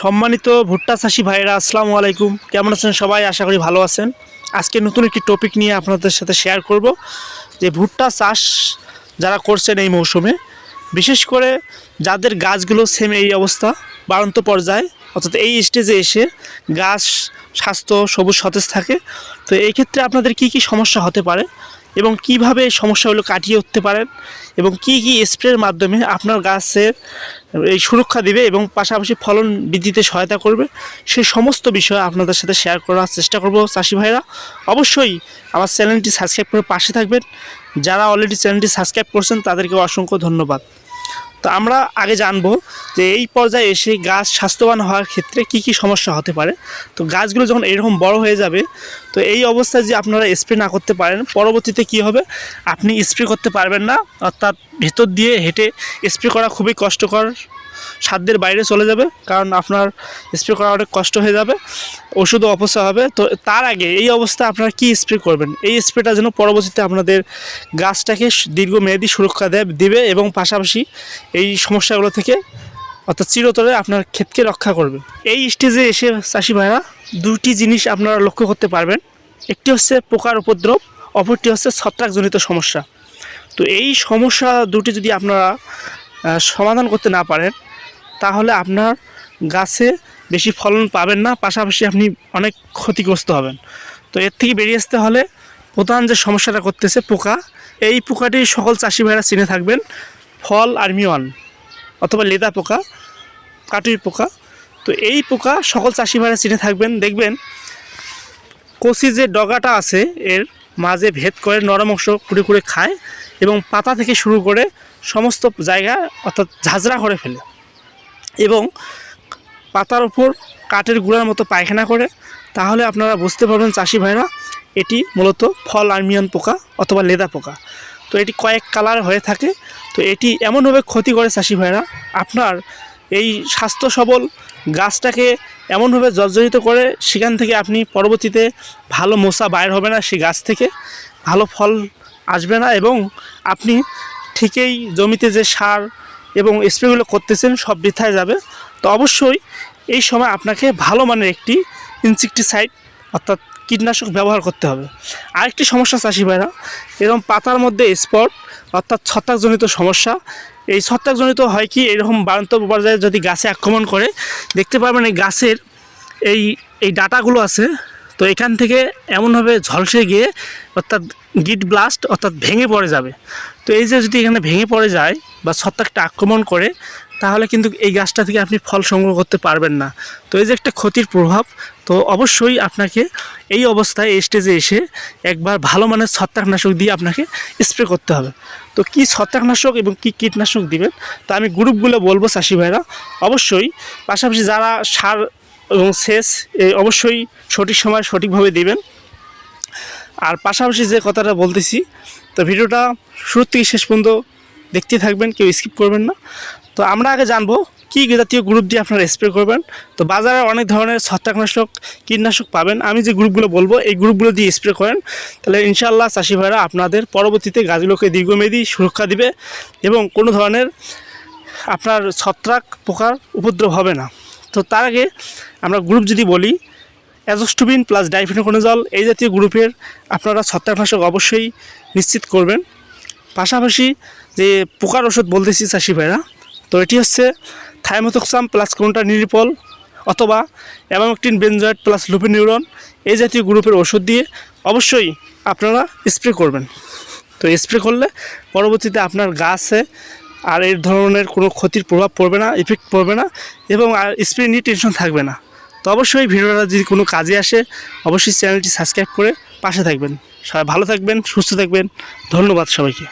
সম্মানিত ভুট্টা চাষি ভাইরা আসসালামু আলাইকুম। কেমন আছেন সবাই? আশা করি ভালো আছেন। আজকে নতুন একটি টপিক নিয়ে আপনাদের সাথে শেয়ার করব, যে ভুট্টা চাষ যারা করছেন এই মৌসুমে, বিশেষ করে যাদের গাছগুলো সেম এই অবস্থা, বাড়ন্ত পর্যায়ে, অর্থাৎ এই স্টেজে এসে গাছ স্বাস্থ্য সবুজ সতেজ থাকে, তো এই ক্ষেত্রে আপনাদের কি কি সমস্যা হতে পারে? এবং কীভাবে সমস্যাগুলো কাটিয়ে উঠতে পারেন এবং কি কি স্প্রের মাধ্যমে আপনার গাছের এই সুরক্ষা দিবে এবং পাশাপাশি ফলন বৃদ্ধিতে সহায়তা করবে সেই সমস্ত বিষয় আপনাদের সাথে শেয়ার করার চেষ্টা করব চাষি ভাইরা। অবশ্যই আমার চ্যানেলটি সাবস্ক্রাইব করে পাশে থাকবেন। যারা অলরেডি চ্যানেলটি সাবস্ক্রাইব করছেন তাদেরকে অসংখ্য ধন্যবাদ। তো আমরা আগে জানব যে এই পর্যায়ে এসে গাছ স্বাস্থ্যবান হওয়ার ক্ষেত্রে কি কি সমস্যা হতে পারে। তো গাছগুলো যখন এরকম বড় হয়ে যাবে তো এই অবস্থায় যে আপনারা স্প্রে না করতে পারেন, পরবর্তীতে কি হবে? আপনি স্প্রে করতে পারবেন না, অর্থাৎ ভেতর দিয়ে হেঁটে স্প্রে করা খুবই কষ্টকর, সাধ্যের বাইরে চলে যাবে, কারণ আপনার স্প্রে করা অনেক কষ্ট হয়ে যাবে, ওষুধও অপচয় হবে। তো তার আগে এই অবস্থায় আপনারা কি স্প্রে করবেন? এই স্প্রেটা যেন পরবর্তীতে আপনাদের গাছটাকে দীর্ঘমেয়াদী সুরক্ষা দেয়, দিবে এবং পাশাপাশি এই সমস্যাগুলো থেকে অর্থাৎ চিরতরে আপনার ক্ষেতকে রক্ষা করবে। এই স্টেজে এসে চাষি ভাইরা দুটি জিনিস আপনারা লক্ষ্য করতে পারবেন। একটি হচ্ছে পোকার উপদ্রব, অপরটি হচ্ছে ছত্রাকজনিত সমস্যা। তো এই সমস্যা দুটি যদি আপনারা সমাধান করতে না পারেন, তাহলে আপনার গাছে বেশি ফলন পাবেন না, পাশাপাশি আপনি অনেক ক্ষতিগ্রস্ত হবেন। তো এর থেকে বেরিয়ে আসতে হলে প্রধান যে সমস্যাটা করতেছে পোকা, এই পোকাটি সকল চাষি ভাইরা চিনে থাকবেন, ফল আর্মিওয়ান অথবা লেদা পোকা, কাটুই পোকা, তো এই পোকা সকল চাষি ভাইরা চিনে থাকবেন। দেখবেন কচি যে ডগাটা আছে, এর মাঝে ভেদ করে নরম অংশ কুড়ে কুড়ে খায় এবং পাতা থেকে শুরু করে সমস্ত জায়গা অর্থাৎ ঝাঁঝরা করে ফেলে এবং পাতার ওপর কাঠের গুঁড়ার মতো পায়খানা করে, তাহলে আপনারা বুঝতে পারবেন চাষি ভাইরা, এটি মূলত ফল, আর্মিয়ান পোকা অথবা লেদা পোকা। তো এটি কয়েক কালার হয়ে থাকে। তো এটি এমনভাবে ক্ষতি করে চাষি ভাইরা। আপনার এই স্বাস্থ্য সবল গাছটাকে এমনভাবে জর্জরিত করে সেখান থেকে আপনি পরবর্তীতে ভালো মশা বাইর হবে না সেই গাছ থেকে। ভালো ফল আসবে না এবং আপনি ঠিকই জমিতে যে সার এবং স্প্রেগুলো করতেছেন সব বৃথায় যাবে। তো অবশ্যই এই সময় আপনাকে ভালো মানের একটি ইনসেকটিসাইড অর্থাৎ কীটনাশক ব্যবহার করতে হবে। আরেকটি সমস্যা চাষি ভাইরা, এরকম পাতার মধ্যে স্পট অর্থাৎ ছত্রাকজনিত সমস্যা। এই ছত্রাকজনিত হয় কি, এরকম বারান্ত পর্যায়ে যদি গাছে আক্রমণ করে, দেখতে পারবেন এই গাছের এই এই ডাটাগুলো আছে তো এখান থেকে এমনভাবে ঝলসে গিয়ে অর্থাৎ গিট ব্লাস্ট অর্থাৎ ভেঙে পড়ে যাবে। তো এই যে যদি এখানে ভেঙে পড়ে যায় বা ছত্রাকটা আক্রমণ করে, তাহলে কিন্তু এই গাছটা থেকে আপনি ফল সংগ্রহ করতে পারবেন না। তো এই যে একটা ক্ষতির প্রভাব, তো অবশ্যই আপনাকে এই অবস্থায়, এই স্টেজে এসে একবার ভালো মানের ছত্রাকনাশক দিয়ে আপনাকে স্প্রে করতে হবে। তো কি ছত্রাকনাশক এবং কি কীটনাশক দিবেন, তা আমি গ্রুপগুলো বলব, চাষি ভাইরা। অবশ্যই পাশাপাশি যারা সার এবং সেচ অবশ্যই সঠিক সময় সঠিকভাবে দিবেন। আর পাশাপাশি যে কথাটা বলতেছি, তো ভিডিওটা শুরু থেকে শেষ পর্যন্ত দেখতে থাকবেন, কেউ স্কিপ করবেন না। তো আমরা আগে জানব কী জাতীয় গ্রুপ দিয়ে আপনারা স্প্রে করবেন। তো বাজারে অনেক ধরনের ছত্রাকনাশক, কীটনাশক পাবেন। আমি যে গ্রুপগুলো বলব, এই গ্রুপগুলো দিয়ে স্প্রে করেন। তাহলে ইনশাল্লাহ চাষি ভাইরা আপনাদের পরবর্তীতে গাছগুলোকে দীর্ঘমেয়াদী সুরক্ষা দিবে এবং কোনো ধরনের আপনার ছত্রাক পোকার উপদ্রব হবে না। তো তার আগে আমরা গ্রুপ যদি বলি অ্যাজোস্টুবিন প্লাস ডাইফেনোকোনোজল এই জাতীয় গ্রুপের আপনারা ছত্রাকনাশক অবশ্যই নিশ্চিত করবেন। পাশাপাশি যে পোকার ওষুধ বলতেছি চাষি ভাইরা, তো এটি হচ্ছে থাইমোথক্সাম প্লাস কোনটা নিরিপল অথবা অ্যামামোকটিন বেনজয়েড প্লাস লুপিনিউরন এই জাতীয় গ্রুপের ওষুধ দিয়ে অবশ্যই আপনারা স্প্রে করবেন। তো স্প্রে করলে পরবর্তীতে আপনার গাছে আর এই ধরনের কোনো ক্ষতির প্রভাব পড়বে না ইফেক্ট পড়বে না এবং আর স্প্রে নিয়ে টেনশন থাকবে না। তো অবশ্যই ভিডিওটা যদি কোনো কাজে আসে, অবশ্যই চ্যানেলটি সাবস্ক্রাইব করে পাশে থাকবেন। সবাই ভালো থাকবেন, সুস্থ থাকবেন। ধন্যবাদ সবাইকে।